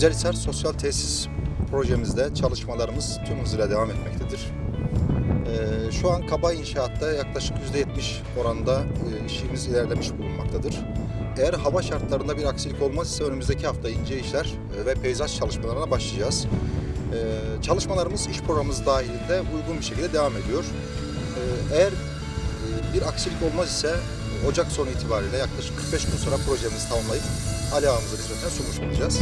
Güzelhisar Sosyal Tesis projemizde çalışmalarımız tüm hızıyla devam etmektedir. Ee, Şu an kaba inşaatta yaklaşık %70 oranda e, işimiz ilerlemiş bulunmaktadır. Eğer hava şartlarında bir aksilik olmazsa önümüzdeki hafta ince işler e, ve peyzaj çalışmalarına başlayacağız. Ee, Çalışmalarımız iş programımız dahilinde uygun bir şekilde devam ediyor. Ee, Eğer e, bir aksilik olmaz ise Ocak sonu itibariyle yaklaşık 45 gün sonra projemizi tamamlayıp Ali ağamızın hizmetine sunmuş olacağız.